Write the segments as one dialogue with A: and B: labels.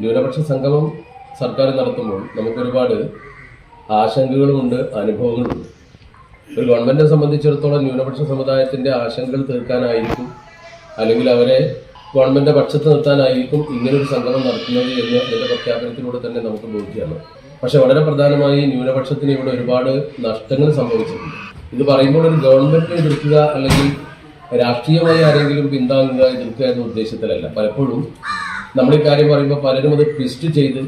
A: ന്യൂനപക്ഷ സംഗമം സർക്കാർ നടത്തുമ്പോൾ നമുക്കൊരുപാട് ആശങ്കകളുമുണ്ട് അനുഭവങ്ങളുമുണ്ട് ഒരു ഗവൺമെന്റിനെ സംബന്ധിച്ചിടത്തോളം ന്യൂനപക്ഷ സമുദായത്തിന്റെ ആശങ്കകൾ തീർക്കാനായിരിക്കും അല്ലെങ്കിൽ അവരെ ഗവൺമെന്റിന്റെ പക്ഷത്ത് നിർത്താനായിരിക്കും ഇങ്ങനൊരു സംഗമം നടത്തുന്നത് എന്ന് അതിന്റെ പ്രഖ്യാപനത്തിലൂടെ തന്നെ നമുക്ക് ബോധ്യമാണ്. പക്ഷെ വളരെ പ്രധാനമായി ന്യൂനപക്ഷത്തിന് ഇവിടെ ഒരുപാട് നഷ്ടങ്ങൾ സംഭവിച്ചിട്ടുണ്ട്. ഇത് പറയുമ്പോൾ ഒരു ഗവൺമെന്റിനെ എതിർക്കുക അല്ലെങ്കിൽ രാഷ്ട്രീയമായി ആരെങ്കിലും പിന്താങ്ങുക എതിർക്കുക എന്ന ഉദ്ദേശത്തിലല്ല. പലപ്പോഴും നമ്മൾ ഈ കാര്യം പറയുമ്പോൾ പലരും അത് ട്വിസ്റ്റ് ചെയ്ത്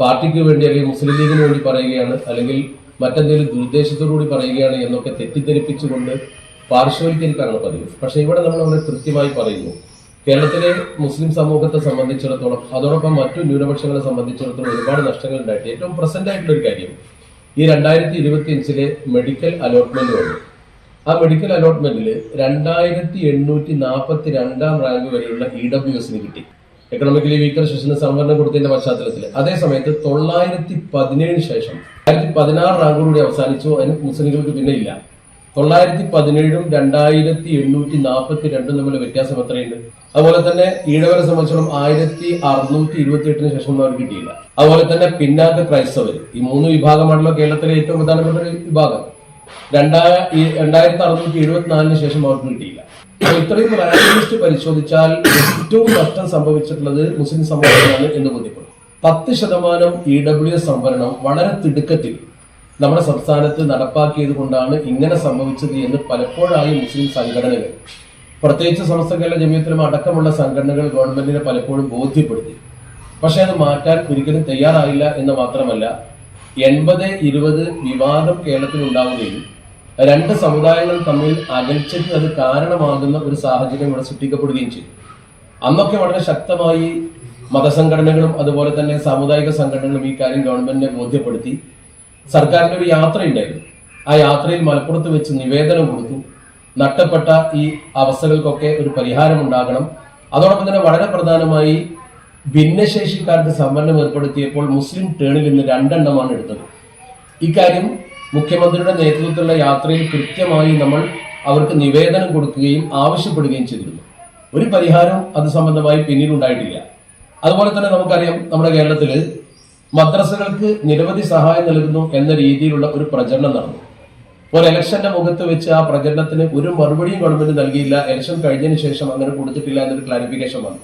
A: പാർട്ടിക്ക് വേണ്ടി അല്ലെങ്കിൽ മുസ്ലിം ലീഗിന് വേണ്ടി പറയുകയാണ് അല്ലെങ്കിൽ മറ്റെന്തെങ്കിലും ദുരുദ്ദേശത്തോടുകൂടി പറയുകയാണ് എന്നൊക്കെ തെറ്റിദ്ധരിപ്പിച്ചുകൊണ്ട് പാർശ്വവൽക്കരിക്കാനാണ് പതിവ്. പക്ഷേ ഇവിടെ നമ്മൾ വളരെ കൃത്യമായി പറയുന്നു കേരളത്തിലെ മുസ്ലിം സമൂഹത്തെ സംബന്ധിച്ചിടത്തോളം അതോടൊപ്പം മറ്റു ന്യൂനപക്ഷങ്ങളെ സംബന്ധിച്ചിടത്തോളം ഒരുപാട് നഷ്ടങ്ങൾ ഉണ്ടായിട്ട് ഏറ്റവും പ്രസന്റ് ഒരു കാര്യം ഈ രണ്ടായിരത്തി ഇരുപത്തി അഞ്ചിലെ മെഡിക്കൽ അലോട്ട്മെന്റ് വന്നു. ആ മെഡിക്കൽ അലോട്ട്മെന്റിൽ രണ്ടായിരത്തി എണ്ണൂറ്റി നാൽപ്പത്തി രണ്ടാം റാങ്ക് വരെയുള്ള ഇ ഡബ്ല്യു എസിന് കിട്ടി. എക്കണോമിക്കലി വീക്കർ സെഷന് സംവരണം കൊടുത്തതിന്റെ പശ്ചാത്തലത്തിൽ. അതേ സമയത്ത് തൊള്ളായിരത്തി പതിനേഴിന് ശേഷം രണ്ടായിരത്തി പതിനാറ് റാങ്കോടുകൂടി അവസാനിച്ചു. അതിന് മുസ്ലിങ്ങൾക്ക് പിന്നെ ഇല്ല. തൊള്ളായിരത്തി പതിനേഴും രണ്ടായിരത്തി എണ്ണൂറ്റി നാൽപ്പത്തി രണ്ടും തമ്മിൽ വ്യത്യാസം എത്രയുണ്ട്? അതുപോലെ തന്നെ ഈഴവരെ സംബന്ധിച്ചോളം ആയിരത്തി അറുന്നൂറ്റി ഇരുപത്തി എട്ടിന് ശേഷം ഒന്നും അവർക്ക് കിട്ടിയില്ല. അതുപോലെ തന്നെ പിന്നാക്ക ക്രൈസ്തവർ ഈ മൂന്ന് വിഭാഗമാണല്ലോ കേരളത്തിലെ ഏറ്റവും പ്രധാനപ്പെട്ട ഒരു വിഭാഗം. രണ്ടായിരത്തി അറുന്നൂറ്റി എഴുപത്തിനാലിന് ശേഷം അവർക്ക് കിട്ടിയില്ല. ഇത്രയും റാങ്ക് പരിശോധിച്ചാൽ ഏറ്റവും നഷ്ടം സംഭവിച്ചിട്ടുള്ളത് മുസ്ലിം സമൂഹമാണ് എന്ന് ബോധ്യപ്പെടും. പത്ത് ശതമാനം ഇ ഡബ്ല്യു എസ് സംവരണം വളരെ തിടുക്കത്തിൽ നമ്മുടെ സംസ്ഥാനത്ത് നടപ്പാക്കിയത് കൊണ്ടാണ് ഇങ്ങനെ സംഭവിച്ചത് എന്ന് പലപ്പോഴായി മുസ്ലിം സംഘടനകൾ പ്രത്യേകിച്ച് കേരള ജമീയത്തിലും അടക്കമുള്ള സംഘടനകൾ ഗവൺമെന്റിനെ പലപ്പോഴും ബോധ്യപ്പെടുത്തി. പക്ഷെ അത് മാറ്റാൻ ഒരിക്കലും തയ്യാറായില്ല എന്ന് മാത്രമല്ല എൺപത് ഇരുപത് വിവാദം കേരളത്തിൽ ഉണ്ടാവുകയും രണ്ട് സമുദായങ്ങൾ തമ്മിൽ അകൽച്ചയ്ക്ക് അത് കാരണമാകുന്ന ഒരു സാഹചര്യം ഇവിടെ സൃഷ്ടിക്കപ്പെടുകയും ചെയ്തു. അന്നൊക്കെ വളരെ ശക്തമായി മതസംഘടനകളും അതുപോലെ തന്നെ സാമുദായിക സംഘടനകളും ഈ കാര്യം ഗവൺമെന്റിനെ ബോധ്യപ്പെടുത്തി സർക്കാരിന്റെ ഒരു യാത്ര ഉണ്ടായിരുന്നു ആ യാത്രയിൽ മലപ്പുറത്ത് വെച്ച് നിവേദനം കൊടുത്തു. നട്ടപ്പെട്ട ഈ അവസ്ഥകൾക്കൊക്കെ ഒരു പരിഹാരം ഉണ്ടാകണം. അതോടൊപ്പം തന്നെ വളരെ പ്രധാനമായി ഭിന്നശേഷിക്കാർക്ക് സംവരണം ഏർപ്പെടുത്തിയപ്പോൾ മുസ്ലിം ടേണിൽ നിന്ന് രണ്ടെണ്ണമാണ് എടുത്തത്. ഇക്കാര്യം മുഖ്യമന്ത്രിയുടെ നേതൃത്വത്തിലുള്ള യാത്രയിൽ കൃത്യമായി നമ്മൾ അവർക്ക് നിവേദനം കൊടുക്കുകയും ആവശ്യപ്പെടുകയും ചെയ്തിരുന്നു. ഒരു പരിഹാരം അത് സംബന്ധമായി പിന്നീട് ഉണ്ടായിട്ടില്ല. അതുപോലെ തന്നെ നമുക്കറിയാം നമ്മുടെ കേരളത്തിൽ മദ്രസകൾക്ക് നിരവധി സഹായം നൽകുന്നു എന്ന രീതിയിലുള്ള ഒരു പ്രചരണം നടന്നു. ഒരു ഇലക്ഷന്റെ മുഖത്ത് വെച്ച് ആ പ്രചരണത്തിന് ഒരു മറുപടിയും ഗവൺമെന്റ് നൽകിയില്ല. ഇലക്ഷൻ കഴിഞ്ഞതിന് ശേഷം അങ്ങനെ കൊടുത്തിട്ടില്ല എന്നൊരു ക്ലാരിഫിക്കേഷൻ വന്നു.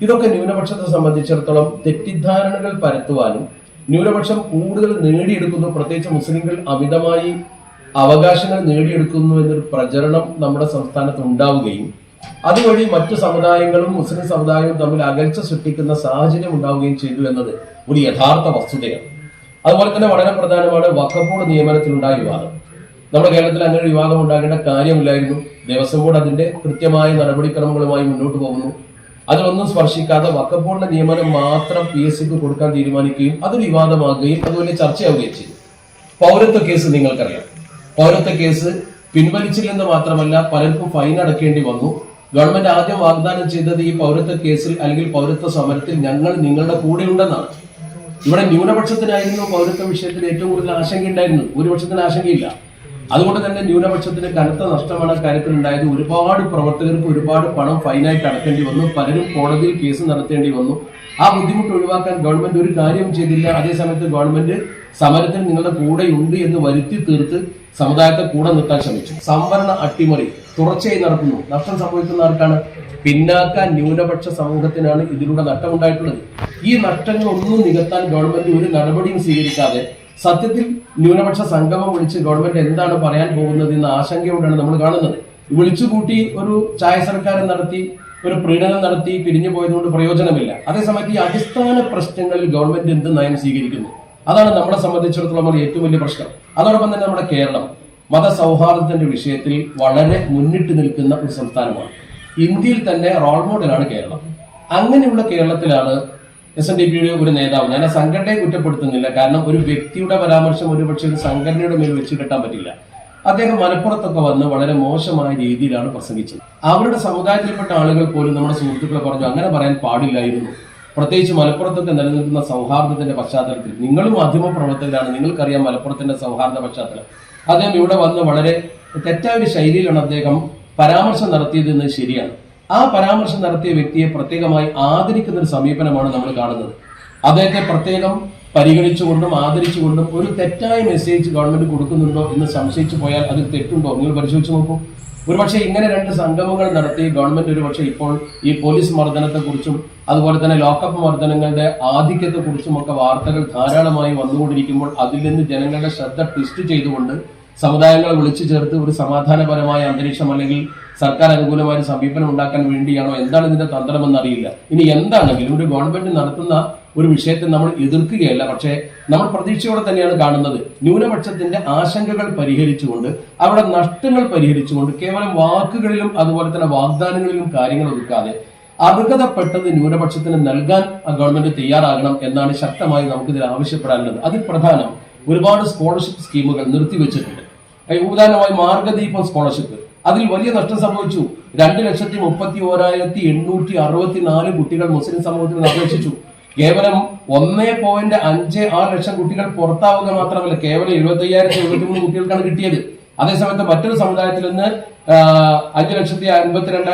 A: ഇതൊക്കെ ന്യൂനപക്ഷത്തെ സംബന്ധിച്ചിടത്തോളം തെറ്റിദ്ധാരണകൾ പരത്തുവാനും ന്യൂനപക്ഷം കൂടുതൽ നേടിയെടുക്കുന്നു. പ്രത്യേകിച്ച് മുസ്ലിങ്ങൾ അമിതമായി അവകാശങ്ങൾ നേടിയെടുക്കുന്നു എന്നൊരു പ്രചരണം നമ്മുടെ സംസ്ഥാനത്ത് ഉണ്ടാവുകയും അതുവഴി മറ്റു സമുദായങ്ങളും മുസ്ലിം സമുദായവും തമ്മിൽ അകൽച്ച സൃഷ്ടിക്കുന്ന സാഹചര്യം ഉണ്ടാവുകയും ചെയ്തു എന്നത് ഒരു യഥാർത്ഥ വസ്തുതയാണ്. അതുപോലെ തന്നെ വളരെ പ്രധാനമാണ് വക്കബോർഡ് നിയമനത്തിലുണ്ടായ വിവാദം. നമ്മുടെ കേരളത്തിൽ അങ്ങനെ വിവാദം ഉണ്ടാകേണ്ട കാര്യമില്ലായിരുന്നു. ദേവസ്വം ബോർഡ് അതിന്റെ കൃത്യമായ നടപടിക്രമങ്ങളുമായി മുന്നോട്ട് പോകുന്നു. അതിലൊന്നും സ്പർശിക്കാതെ വക്കപ്പോളിന്റെ നിയമനം മാത്രം പി എസ് സിക്ക് കൊടുക്കാൻ തീരുമാനിക്കുകയും അത് വിവാദമാകുകയും അത് വലിയ ചർച്ചയാവുകയും ചെയ്തു. പൗരത്വ കേസ് നിങ്ങൾക്കറിയാം. പൗരത്വ കേസ് പിൻവലിച്ചില്ലെന്ന് മാത്രമല്ല പലർക്കും ഫൈൻ അടക്കേണ്ടി വന്നു. ഗവൺമെന്റ് ആദ്യം വാഗ്ദാനം ചെയ്തത് ഈ പൗരത്വ കേസിൽ അല്ലെങ്കിൽ പൗരത്വ സമരത്തിൽ ഞങ്ങൾ നിങ്ങളുടെ കൂടെ ഉണ്ടെന്നാണ്. ഇവിടെ ന്യൂനപക്ഷത്തിനായിരുന്നു പൗരത്വ വിഷയത്തിൽ ഏറ്റവും കൂടുതൽ ആശങ്കയുണ്ടായിരുന്നു ഭൂരിപക്ഷത്തിന് ആശങ്കയില്ല. അതുകൊണ്ട് തന്നെ ന്യൂനപക്ഷത്തിന് കനത്ത നഷ്ടമാണ് കാര്യത്തിൽ ഉണ്ടായത് ഒരുപാട് പ്രവർത്തകർക്ക് ഒരുപാട് പണം ഫൈനായിട്ട് അടക്കേണ്ടി വന്നു. പലരും കോടതിയിൽ കേസ് നടത്തേണ്ടി വന്നു. ആ ബുദ്ധിമുട്ട് ഒഴിവാക്കാൻ ഗവൺമെന്റ് ഒരു കാര്യം ചെയ്തില്ല. അതേസമയത്ത് ഗവൺമെന്റ് സമരത്തിൽ നിങ്ങളുടെ കൂടെ ഉണ്ട് എന്ന് വരുത്തി തീർത്ത് സമുദായത്തെ കൂടെ നിർത്താൻ ശ്രമിച്ചു. സംവരണ അട്ടിമറി തുടർച്ചയായി നടക്കുന്നു. നഷ്ടം സംഭവിക്കുന്ന ആർക്കാണ്? പിന്നാക്ക ന്യൂനപക്ഷ സമൂഹത്തിനാണ് ഇതിലൂടെ നഷ്ടമുണ്ടായിട്ടുള്ളത്. ഈ നഷ്ടങ്ങളൊന്നും നികത്താൻ ഗവൺമെന്റ് ഒരു നടപടിയും സ്വീകരിക്കാതെ സത്യത്തിൽ ന്യൂനപക്ഷ സംഗമം വിളിച്ച് ഗവൺമെന്റ് എന്താണ് പറയാൻ പോകുന്നത് എന്ന ആശങ്കയോടെയാണ് നമ്മൾ കാണുന്നത്. വിളിച്ചുകൂട്ടി ഒരു ചായ സർക്കാരം നടത്തി ഒരു പ്രീണനം നടത്തി പിരിഞ്ഞു പോയതുകൊണ്ട് പ്രയോജനമില്ല. അതേസമയത്ത് ഈ അടിസ്ഥാന പ്രശ്നങ്ങളിൽ ഗവൺമെന്റ് എന്ത് നയം സ്വീകരിക്കുന്നു? അതാണ് നമ്മളെ സംബന്ധിച്ചിടത്തോളം ഏറ്റവും വലിയ പ്രശ്നം. അതോടൊപ്പം തന്നെ നമ്മുടെ കേരളം മതസൗഹാർദ്ദത്തിന്റെ വിഷയത്തിൽ വളരെ മുന്നിട്ട് നിൽക്കുന്ന ഒരു സംസ്ഥാനമാണ്. ഇന്ത്യയിൽ തന്നെ റോൾ മോഡലാണ് കേരളം. അങ്ങനെയുള്ള കേരളത്തിലാണ് എസ് എൻ ഡി പിയുടെ ഒരു നേതാവ്. ഞാൻ ആ സംഘടനയെ കുറ്റപ്പെടുത്തുന്നില്ല. കാരണം ഒരു വ്യക്തിയുടെ പരാമർശം ഒരുപക്ഷെ ഒരു സംഘടനയുടെ മേൽ വെച്ച് കെട്ടാൻ പറ്റില്ല. അദ്ദേഹം മലപ്പുറത്തൊക്കെ വന്ന് വളരെ മോശമായ രീതിയിലാണ് പ്രസംഗിച്ചത്. അവരുടെ സമുദായത്തിൽപ്പെട്ട ആളുകൾ പോലും നമ്മുടെ സുഹൃത്തുക്കളെ പറഞ്ഞു അങ്ങനെ പറയാൻ പാടില്ലായിരുന്നു. പ്രത്യേകിച്ച് മലപ്പുറത്തൊക്കെ നിലനിൽക്കുന്ന സൗഹാർദ്ദത്തിന്റെ പശ്ചാത്തലത്തിൽ. നിങ്ങളും മാധ്യമ പ്രവർത്തകരാണ് നിങ്ങൾക്കറിയാം മലപ്പുറത്തിന്റെ സൗഹാർദ്ദ പശ്ചാത്തലം. അദ്ദേഹം ഇവിടെ വന്ന് വളരെ തെറ്റായ ഒരു ശൈലിയിലാണ് അദ്ദേഹം പരാമർശം നടത്തിയത് എന്ന് ശരിയാണ്. ആ പരാമർശം നടത്തിയ വ്യക്തിയെ പ്രത്യേകമായി ആദരിക്കുന്ന ഒരു സമീപനമാണ് നമ്മൾ കാണുന്നത്. അദ്ദേഹത്തെ പ്രത്യേകം പരിഗണിച്ചുകൊണ്ടും ആദരിച്ചുകൊണ്ടും ഒരു തെറ്റായ മെസ്സേജ് ഗവൺമെന്റ് കൊടുക്കുന്നുണ്ടോ എന്ന് സംശയിച്ചു പോയാൽ അതിൽ തെറ്റുണ്ടോ? നിങ്ങൾ പരിശോധിച്ച് നോക്കൂ. ഒരുപക്ഷെ ഇങ്ങനെ രണ്ട് സംഗമങ്ങൾ നടത്തി ഗവൺമെന്റ് ഒരുപക്ഷെ ഇപ്പോൾ ഈ പോലീസ് മർദ്ദനത്തെക്കുറിച്ചും അതുപോലെ തന്നെ ലോക്കപ്പ് മർദ്ദനങ്ങളുടെ ആധിക്യത്തെക്കുറിച്ചും ഒക്കെ വാർത്തകൾ ധാരാളമായി വന്നുകൊണ്ടിരിക്കുമ്പോൾ അതിൽ നിന്ന് ജനങ്ങളുടെ ശ്രദ്ധ ട്വിസ്റ്റ് ചെയ്തുകൊണ്ട് സമുദായങ്ങളെ വിളിച്ചു ചേർത്ത് ഒരു സമാധാനപരമായ അന്തരീക്ഷം അല്ലെങ്കിൽ സർക്കാർ അനുകൂലമായ സമീപനം ഉണ്ടാക്കാൻ വേണ്ടിയാണോ? എന്താണ് ഇതിന്റെ തന്ത്രമെന്ന് അറിയില്ല. ഇനി എന്താണെങ്കിലും ഒരു ഗവൺമെന്റ് നടത്തുന്ന ഒരു വിഷയത്തെ നമ്മൾ എതിർക്കുകയല്ല. പക്ഷേ നമ്മൾ പ്രതീക്ഷയോടെ തന്നെയാണ് കാണുന്നത്. ന്യൂനപക്ഷത്തിന്റെ ആശങ്കകൾ പരിഹരിച്ചുകൊണ്ട് അവരുടെ നഷ്ടങ്ങൾ പരിഹരിച്ചുകൊണ്ട് കേവലം വാക്കുകളിലും അതുപോലെ തന്നെ വാഗ്ദാനങ്ങളിലും കാര്യങ്ങൾ ഒതുക്കാതെ അർഹതപ്പെട്ടത് ന്യൂനപക്ഷത്തിന് നൽകാൻ ഗവൺമെന്റ് തയ്യാറാകണം എന്നാണ് ശക്തമായി നമുക്കിതിൽ ആവശ്യപ്പെടാനുള്ളത്. അതിൽ പ്രധാനം ഒരുപാട് സ്കോളർഷിപ്പ് സ്കീമുകൾ നിർത്തിവെച്ചിട്ടുണ്ട്. ഉദാഹരണമായി മാർഗദീപം സ്കോളർഷിപ്പ്. അതിൽ വലിയ നഷ്ടം സംഭവിച്ചു. രണ്ട് ലക്ഷത്തി മുപ്പത്തി ഓരായിരത്തി എണ്ണൂറ്റി അറുപത്തി നാല് കുട്ടികൾ മുസ്ലിം സമൂഹത്തിൽ അപേക്ഷിച്ചു കേവലം ഒന്നേ പോയിന്റ് അഞ്ച് ആറ് ലക്ഷം കുട്ടികൾ പുറത്താവുക മാത്രമല്ല കേവലം എഴുപത്തി അയ്യായിരത്തി എഴുപത്തി മൂന്ന് കുട്ടികൾക്കാണ് കിട്ടിയത്. അതേസമയത്ത് മറ്റൊരു സമുദായത്തിൽ നിന്ന് അഞ്ച് ലക്ഷത്തി അൻപത്തിരണ്ട്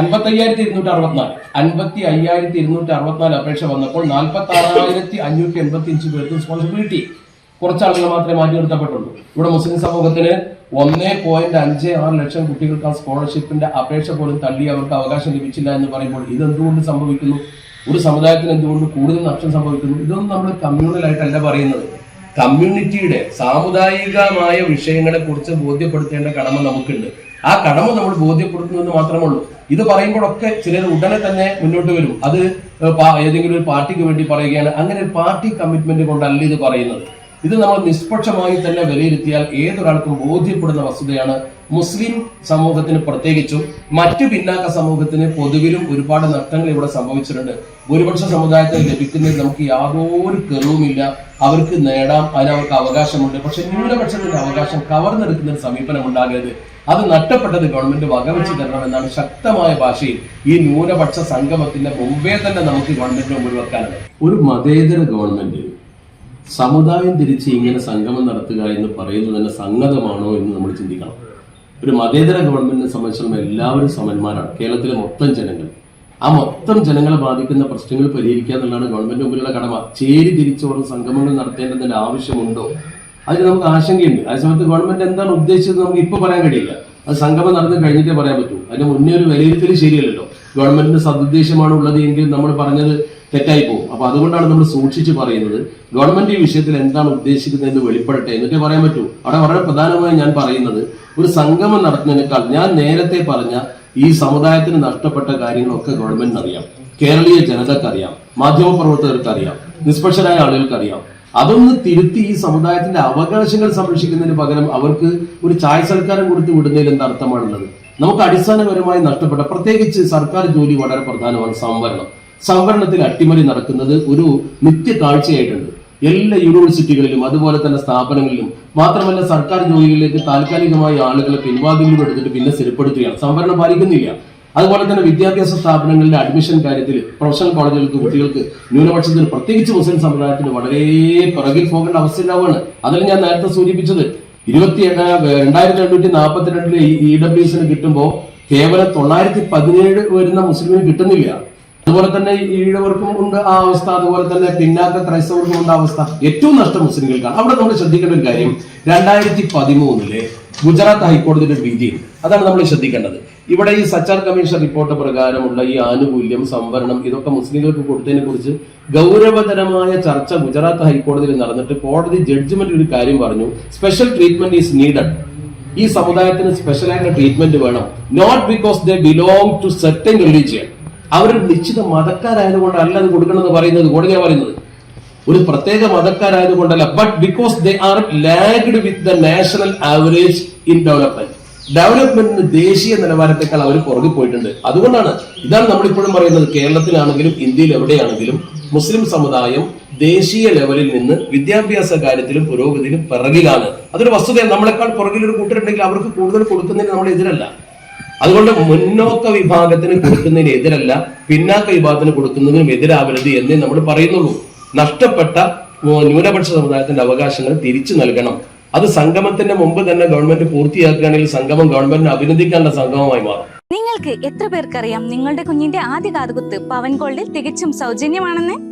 A: അൻപത്തി അയ്യായിരത്തി ഇരുന്നൂറ്റി അറുപത്തിനാല്. അൻപത്തി അയ്യായിരത്തി ഇരുന്നൂറ്റി അറുപത്തിനാല് അപേക്ഷ വന്നപ്പോൾ നാൽപ്പത്തി ആറായിരത്തി അഞ്ഞൂറ്റി എൺപത്തി അഞ്ച് പേർക്ക് സ്കോളർഷിപ്പ് കിട്ടി. കുറച്ച് ആളുകൾ മാത്രമേ മാറ്റി നിർത്തപ്പെട്ടുള്ളൂ. ഇവിടെ മുസ്ലിം സമൂഹത്തിന് ഒന്നേ പോയിന്റ് അഞ്ച് ആറ് ലക്ഷം കുട്ടികൾക്ക് ആ സ്കോളർഷിപ്പിന്റെ അപേക്ഷ പോലും തള്ളി അവർക്ക് അവകാശം ലഭിച്ചില്ല എന്ന് പറയുമ്പോൾ ഇതെന്തുകൊണ്ട് സംഭവിക്കുന്നു? ഒരു സമുദായത്തിന് എന്തുകൊണ്ട് കൂടുതൽ നഷ്ടം സംഭവിക്കുന്നു? ഇതൊന്നും നമ്മൾ കമ്മ്യൂണലായിട്ടല്ല പറയുന്നത്. കമ്മ്യൂണിറ്റിയുടെ സാമുദായികമായ വിഷയങ്ങളെ കുറിച്ച് ബോധ്യപ്പെടുത്തേണ്ട കടമ നമുക്കുണ്ട്. ആ കടമ നമ്മൾ ബോധ്യപ്പെടുത്തുന്നത് മാത്രമേ ഉള്ളൂ ഇത് പറയുമ്പോഴൊക്കെ ചിലർ ഉടനെ തന്നെ മുന്നോട്ട് വരും. അത് ഏതെങ്കിലും ഒരു പാർട്ടിക്ക് വേണ്ടി പറയുകയാണ്. അങ്ങനെ ഒരു പാർട്ടി കമ്മിറ്റ്മെന്റ് കൊണ്ടല്ല ഇത് പറയുന്നത്. ഇത് നമ്മൾ നിഷ്പക്ഷമായി തന്നെ വിലയിരുത്തിയാൽ ഏതൊരാൾക്കും ബോധ്യപ്പെടുന്ന വസ്തുതയാണ്. മുസ്ലിം സമൂഹത്തിന് പ്രത്യേകിച്ചും മറ്റു പിന്നാക്ക സമൂഹത്തിന് പൊതുവിലും ഒരുപാട് നഷ്ടങ്ങൾ ഇവിടെ സംഭവിച്ചിട്ടുണ്ട്. ഭൂരിപക്ഷ സമുദായത്തിൽ ലഭിക്കുന്നതിൽ നമുക്ക് യാതൊരു കെറിവുമില്ല അവർക്ക് നേടാം. അതിന് അവർക്ക് അവകാശമുണ്ട്. പക്ഷെ ന്യൂനപക്ഷത്തിന്റെ അവകാശം കവർന്നെടുക്കുന്ന ഒരു സമീപനം ഉണ്ടാകരുത്. അത് നഷ്ടപ്പെട്ടത് ഗവൺമെന്റ് വകവെച്ച് തരണമെന്നാണ് ശക്തമായ ഭാഷയിൽ ഈ ന്യൂനപക്ഷ സംഗമത്തിന്റെ മുമ്പേ തന്നെ നമുക്ക് ഗവൺമെന്റിന് മുമ്പിൽ ഒരു മതേതര ഗവൺമെന്റ് സമുദായം തിരിച്ച് ഇങ്ങനെ സംഗമം നടത്തുക എന്ന് പറയുന്നത് തന്നെ സംഗതമാണോ എന്ന് നമ്മൾ ചിന്തിക്കണം. ഒരു മതേതര ഗവൺമെന്റിനെ സംബന്ധിച്ചിടത്തോളം എല്ലാവരും സമന്മാരാണ്. കേരളത്തിലെ മൊത്തം ജനങ്ങൾ. ആ മൊത്തം ജനങ്ങളെ ബാധിക്കുന്ന പ്രശ്നങ്ങൾ പരിഹരിക്കുക എന്നുള്ളതാണ് ഗവൺമെന്റ് മുമ്പിലുള്ള കടമ. ചേരി തിരിച്ചുള്ള സംഗമങ്ങൾ നടത്തേണ്ടതിന്റെ ആവശ്യമുണ്ടോ? അതിന് നമുക്ക് ആശങ്കയുണ്ട്. ആ സമയത്ത് ഗവൺമെന്റ് എന്താണ് ഉദ്ദേശിച്ചത് നമുക്ക് ഇപ്പൊ പറയാൻ കഴിയില്ല. അത് സംഗമം നടന്ന് കഴിഞ്ഞിട്ടേ പറയാൻ പറ്റൂ. അതിന് മുന്നേ ഒരു വിലയിരുത്തൽ ശരിയല്ലല്ലോ. ഗവൺമെന്റിന്റെ സദ്ദേശമാണ് ഉള്ളത് എങ്കിൽ നമ്മൾ പറഞ്ഞത് തെറ്റായി പോകും. അപ്പൊ അതുകൊണ്ടാണ് നമ്മൾ സൂക്ഷിച്ച് പറയുന്നത് ഗവൺമെന്റ് ഈ വിഷയത്തിൽ എന്താണ് ഉദ്ദേശിക്കുന്നത് എന്ന് വെളിപ്പെടട്ടെ എന്നിട്ട് പറയാൻ പറ്റൂ. അവിടെ വളരെ പ്രധാനമായി ഞാൻ പറയുന്നത് ഒരു സംഗമം നടത്തുന്നതിനേക്കാൾ ഞാൻ നേരത്തെ പറഞ്ഞ ഈ സമുദായത്തിന് നഷ്ടപ്പെട്ട കാര്യങ്ങളൊക്കെ ഗവൺമെന്റിന് അറിയാം. കേരളീയ ജനതക്കറിയാം മാധ്യമപ്രവർത്തകർക്ക് അറിയാം നിഷ്പക്ഷരായ ആളുകൾക്ക് അറിയാം അതൊന്ന് തിരുത്തി ഈ സമുദായത്തിന്റെ അവകാശങ്ങൾ സംരക്ഷിക്കുന്നതിന് പകരം അവർക്ക് ഒരു ചായ സൽക്കാരം കൊടുത്ത് വിടുന്നതിൽ എന്ത് അർത്ഥമാണുള്ളത്? നമുക്ക് അടിസ്ഥാനപരമായി നഷ്ടപ്പെട്ട പ്രത്യേകിച്ച് സർക്കാർ ജോലി വളരെ പ്രധാനമാണ്. സംവരണം. സംവരണത്തിൽ അട്ടിമറി നടക്കുന്നത് ഒരു നിത്യ കാഴ്ചയായിട്ടുണ്ട്. എല്ലാ യൂണിവേഴ്സിറ്റികളിലും അതുപോലെ തന്നെ സ്ഥാപനങ്ങളിലും. മാത്രമല്ല സർക്കാർ ജോലികളിലേക്ക് താൽക്കാലികമായി ആളുകളെ പിൻവാതിലും എടുത്തിട്ട് പിന്നെ സ്ഥിരപ്പെടുത്തുകയാണ്. സംവരണം പാലിക്കുന്നില്ല. അതുപോലെ തന്നെ വിദ്യാഭ്യാസ സ്ഥാപനങ്ങളിലെ അഡ്മിഷൻ കാര്യത്തിൽ പ്രൊഫഷണൽ കോളേജുകൾക്ക് കുട്ടികൾക്ക് ന്യൂനപക്ഷത്തിന് പ്രത്യേകിച്ച് മുസ്ലിം സമുദായത്തിന് വളരെ പിറകിൽ പോകേണ്ട അവസ്ഥ ഉണ്ടാവുകയാണ്. അതിൽ ഞാൻ നേരത്തെ സൂചിപ്പിച്ചത്. ഇരുപത്തി രണ്ടായിരത്തി എണ്ണൂറ്റി നാൽപ്പത്തിരണ്ടിലെ ഇ ഡബ്ല്യു എസിന് കിട്ടുമ്പോൾ കേവലം തൊള്ളായിരത്തി പതിനേഴ് വരുന്ന മുസ്ലിമിന് കിട്ടുന്നില്ല. അതുപോലെ തന്നെ ഈഴവർക്കും ഉണ്ട് ആ അവസ്ഥ അതുപോലെ തന്നെ പിന്നാക്ക ക്രൈസ്തവർക്കും ഉണ്ട് അവസ്ഥ. ഏറ്റവും നഷ്ടം മുസ്ലിങ്ങൾക്കാണ് അവിടെ നമ്മൾ ശ്രദ്ധിക്കേണ്ട ഒരു കാര്യം രണ്ടായിരത്തി പതിമൂന്നിലെ ഗുജറാത്ത് ഹൈക്കോടതിയുടെ വിധിയുണ്ട് വിധി അതാണ് നമ്മൾ ശ്രദ്ധിക്കേണ്ടത്. ഇവിടെ ഈ സച്ചാർ കമ്മീഷൻ റിപ്പോർട്ട് പ്രകാരമുള്ള ഈ ആനുകൂല്യം സംവരണം ഇതൊക്കെ മുസ്ലിങ്ങൾക്ക് കൊടുത്തതിനെ കുറിച്ച് ഗൗരവതരമായ ചർച്ച ഗുജറാത്ത് ഹൈക്കോടതിയിൽ നടന്നിട്ട് കോടതി ജഡ്ജ്മെന്റ് ഒരു കാര്യം പറഞ്ഞു. സ്പെഷ്യൽ ട്രീറ്റ്മെന്റ് ഈസ് നീഡഡ് ഈ സമുദായത്തിന് സ്പെഷ്യലായിട്ടുള്ള ട്രീറ്റ്മെന്റ് വേണം. Not because they belong to certain religion അവർ നിശ്ചിത മതക്കാരായതുകൊണ്ടല്ല അത് കൊടുക്കണമെന്ന് പറയുന്നത് കോടതിയാണ് പറയുന്നത്. ഒരു പ്രത്യേക മതക്കാരായതുകൊണ്ടല്ല. But because they are lagged with the national average in development ഡെവലപ്മെന്റിന് ദേശീയ നിലവാരത്തെക്കാൾ അവർ പുറകെ പോയിട്ടുണ്ട്. അതുകൊണ്ടാണ് ഇതാണ് നമ്മൾ ഇപ്പോഴും പറയുന്നത്. കേരളത്തിലാണെങ്കിലും ഇന്ത്യയിൽ എവിടെയാണെങ്കിലും മുസ്ലിം സമുദായം ദേശീയ ലെവലിൽ നിന്ന് വിദ്യാഭ്യാസ കാര്യത്തിലും പുരോഗതിയിലും പിറകിലാണ്. അതൊരു വസ്തുതയാണ്. നമ്മളെക്കാൾ പുറകിൽ ഒരു കൂട്ടരുണ്ടെങ്കിൽ അവർക്ക് കൂടുതൽ കൊടുക്കുന്നതിന് നമ്മൾ എതിരല്ല അതുകൊണ്ട് മുന്നോക്ക വിഭാഗത്തിന് കൊടുക്കുന്നതിന് എതിരല്ല പിന്നാക്ക വിഭാഗത്തിന് കൊടുക്കുന്നതിനും എതിരാവരുത് എന്നേ നമ്മൾ പറയുന്നുള്ളൂ. നഷ്ടപ്പെട്ട ന്യൂനപക്ഷ സമുദായത്തിന്റെ അവകാശങ്ങൾ തിരിച്ചു നൽകണം. അത് സംഗമത്തിന്റെ മുമ്പ് തന്നെ ഗവൺമെന്റ് പൂർത്തിയാക്കുകയാണെങ്കിൽ സംഗമം ഗവൺമെന്റിനെ അഭിനന്ദിക്കാനുള്ള സംഗമമായി മാറും.
B: നിങ്ങൾക്ക് എത്ര പേർക്കറിയാം നിങ്ങളുടെ കുഞ്ഞിന്റെ ആദ്യ കാതുകുത്ത് പവൻ ഗോൾഡിൽ തികച്ചും സൗജന്യമാണെന്ന്?